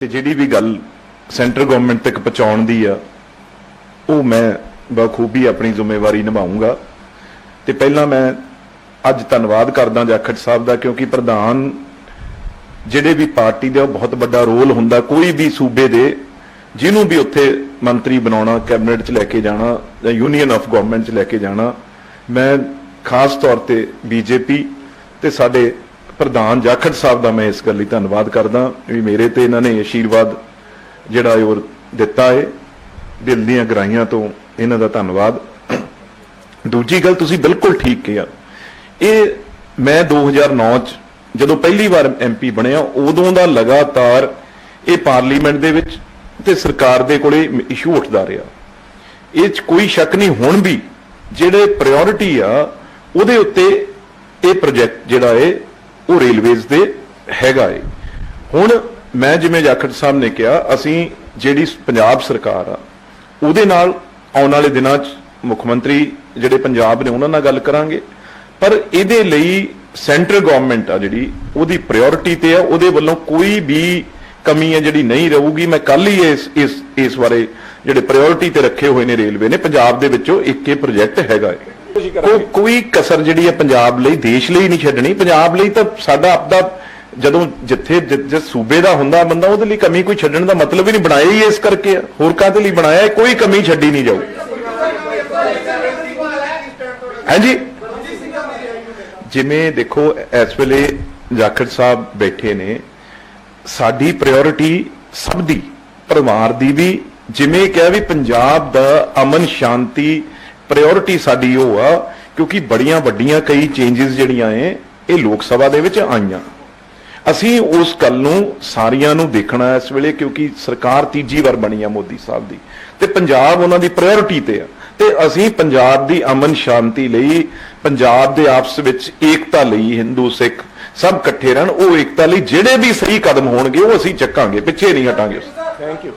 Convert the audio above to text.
ਤੇ ਜਿਹੜੀ ਵੀ ਗੱਲ ਸੈਂਟਰ ਗਵਰਨਮੈਂਟ ਤੱਕ ਪਹੁੰਚਾਉਣ ਦੀ ਆ, ਉਹ ਮੈਂ ਬਖੂਬੀ ਆਪਣੀ ਜ਼ਿੰਮੇਵਾਰੀ ਨਿਭਾਉਂਗਾ ਤੇ ਪਹਿਲਾਂ ਮੈਂ ਅੱਜ ਧੰਨਵਾਦ ਕਰਦਾ ਜਾਖੜ ਸਾਹਿਬ ਦਾ, ਕਿਉਂਕਿ ਪ੍ਰਧਾਨ ਜਿਹੜੇ ਵੀ ਪਾਰਟੀ ਦੇ ਉਹ ਬਹੁਤ ਵੱਡਾ ਰੋਲ ਹੁੰਦਾ। ਕੋਈ ਵੀ ਸੂਬੇ ਦੇ, ਜਿਹਨੂੰ ਵੀ ਉੱਥੇ ਮੰਤਰੀ ਬਣਾਉਣਾ, ਕੈਬਨਿਟ 'ਚ ਲੈ ਕੇ ਜਾਣਾ ਜਾਂ ਯੂਨੀਅਨ ਆਫ ਗਵਰਨਮੈਂਟ 'ਚ ਲੈ ਕੇ ਜਾਣਾ, ਮੈਂ ਖਾਸ ਤੌਰ ਤੇ ਬੀਜੇਪੀ ਤੇ ਸਾਡੇ ਪ੍ਰਧਾਨ ਜਾਖੜ ਸਾਹਿਬ ਦਾ ਮੈਂ ਇਸ ਗੱਲ ਲਈ ਧੰਨਵਾਦ ਕਰਦਾ ਵੀ ਮੇਰੇ ਤੇ ਇਹਨਾਂ ਨੇ ਆਸ਼ੀਰਵਾਦ ਜਿਹੜਾ ਇਹ ਉਹ ਦਿੱਤਾ ਹੈ ਦਿਲ ਦੀਆਂ ਗਰਾਈਆਂ ਤੋਂ ਇਹਨਾਂ ਦਾ ਧੰਨਵਾਦ। ਦੂਜੀ ਗੱਲ ਤੁਸੀਂ ਬਿਲਕੁਲ ਠੀਕ ਕਿਹਾ। ਇਹ ਮੈਂ 2009 ਚ ਜਦੋਂ ਪਹਿਲੀ ਵਾਰ ਐਮਪੀ ਬਣਿਆ, ਉਦੋਂ ਦਾ ਲਗਾਤਾਰ ਇਹ ਪਾਰਲੀਮੈਂਟ ਦੇ ਵਿੱਚ ਤੇ ਸਰਕਾਰ ਦੇ ਕੋਲੇ ਇਸ਼ੂ ਉੱਠਦਾ ਰਿਹਾ। ਇਹ ਚ ਕੋਈ ਸ਼ੱਕ ਨਹੀਂ, ਹੁਣ ਵੀ ਜਿਹੜੇ ਪ੍ਰਾਇੋਰਟੀ ਆ, ਉਹਦੇ ਉੱਤੇ ਇਹ ਪ੍ਰੋਜੈਕਟ ਜਿਹੜਾ ਹੈ ਉਹ ਰੇਲਵੇਜ਼ ਦੇ ਹੈਗਾ ਏ। ਹੁਣ ਮੈਂ ਜਿਵੇਂ ਜਾਖੜ ਸਾਹਿਬ ਨੇ ਕਿਹਾ, ਅਸੀਂ ਜਿਹੜੀ ਪੰਜਾਬ ਸਰਕਾਰ ਆ, ਉਹਦੇ ਨਾਲ ਆਉਣ ਵਾਲੇ ਦਿਨਾਂ 'ਚ ਮੁੱਖ ਮੰਤਰੀ ਜਿਹੜੇ ਪੰਜਾਬ ਨੇ, ਉਹਨਾਂ ਨਾਲ ਗੱਲ ਕਰਾਂਗੇ। ਪਰ ਇਹਦੇ ਲਈ ਸੈਂਟਰ ਗਵਰਨਮੈਂਟ ਆ ਜਿਹੜੀ, ਉਹਦੀ ਪ੍ਰਾਇੋਰਟੀ ਤੇ ਆ, ਉਹਦੇ ਵੱਲੋਂ ਕੋਈ ਵੀ ਕਮੀ ਹੈ ਜਿਹੜੀ ਨਹੀਂ ਰਹੂਗੀ। ਮੈਂ ਕੱਲ ਹੀ ਇਸ ਇਸ ਇਸ ਬਾਰੇ ਜਿਹੜੇ ਪ੍ਰਾਇੋਰਟੀ ਤੇ ਰੱਖੇ ਹੋਏ ਨੇ ਰੇਲਵੇ ਨੇ, ਪੰਜਾਬ ਦੇ ਵਿੱਚੋਂ ਇੱਕ ਇਹ ਪ੍ਰੋਜੈਕਟ ਹੈਗਾ ਹੈ ਉਹ ਕੋਈ ਕਸਰ ਜਿਹੜੀ ਹੈ ਪੰਜਾਬ ਲਈ, ਦੇਸ਼ ਲਈ ਨਹੀਂ ਛੱਡਣੀ। ਪੰਜਾਬ ਲਈ ਤਾਂ ਸਾਡਾ ਆਪਦਾ ਜਦੋਂ ਜਿੱਥੇ ਜਿਸ ਸੂਬੇ ਦਾ ਹੁੰਦਾ ਬੰਦਾ, ਉਹਦੇ ਲਈ ਕਮੀ ਕੋਈ ਛੱਡਣ ਦਾ ਮਤਲਬ ਹੀ ਨਹੀਂ ਬਣਾਇਆ ਹੀ ਇਸ ਕਰਕੇ। ਆ। ਹੋਰ ਕਾਹਦੇ ਲਈ ਬਣਾਇਆ? ਕੋਈ ਕਮੀ ਛੱਡੀ ਨਹੀਂ ਜਾਊ। ਹਾਂਜੀ? ਜਿਵੇਂ ਦੇਖੋ, ਇਸ ਵੇਲੇ ਜਾਖੜ ਸਾਹਿਬ ਬੈਠੇ ਨੇ। ਸਾਡੀ ਪ੍ਰਾਇੋਰਟੀ ਸਭ ਦੀ, ਪਰਿਵਾਰ ਦੀ ਵੀ। ਜਿਵੇਂ ਕਿਹਾ ਵੀ ਪੰਜਾਬ ਦਾ ਅਮਨ ਸ਼ਾਂਤੀ ਪ੍ਰਾਇੋਰਟੀ ਸਾਡੀ ਉਹ ਆ, ਕਿਉਂਕਿ ਬੜੀਆਂ ਵੱਡੀਆਂ ਕਈ ਚੇਂਜਸ ਜਿਹੜੀਆਂ ਐ, ਇਹ ਲੋਕ ਸਭਾ ਦੇ ਵਿੱਚ ਆਈਆਂ। ਅਸੀਂ ਉਸ ਗੱਲ ਨੂੰ ਸਾਰੀਆਂ ਨੂੰ ਦੇਖਣਾ ਇਸ ਵੇਲੇ, ਕਿਉਂਕਿ ਸਰਕਾਰ ਤੀਜੀ ਵਾਰ ਬਣੀ ਆ ਮੋਦੀ ਸਾਹਿਬ ਦੀ। ਤੇ ਪੰਜਾਬ ਉਹਨਾਂ ਦੀ ਪ੍ਰਾਇੋਰਟੀ ਤੇ ਆ। ਤੇ ਅਸੀਂ ਪੰਜਾਬ ਦੀ ਅਮਨ ਸ਼ਾਂਤੀ ਲਈ, ਪੰਜਾਬ ਦੇ ਆਪਸ ਵਿੱਚ ਏਕਤਾ ਲਈ, ਹਿੰਦੂ, ਸਿੱਖ ਸਭ ਇਕੱਠੇ ਰਹਿਣ, ਉਹ ਏਕਤਾ ਲਈ ਜਿਹੜੇ ਵੀ ਸਹੀ ਕਦਮ ਹੋਣਗੇ, ਉਹ ਅਸੀਂ ਚੱਕਾਂਗੇ, ਪਿੱਛੇ ਨਹੀਂ ਹਟਾਂਗੇ। Thank you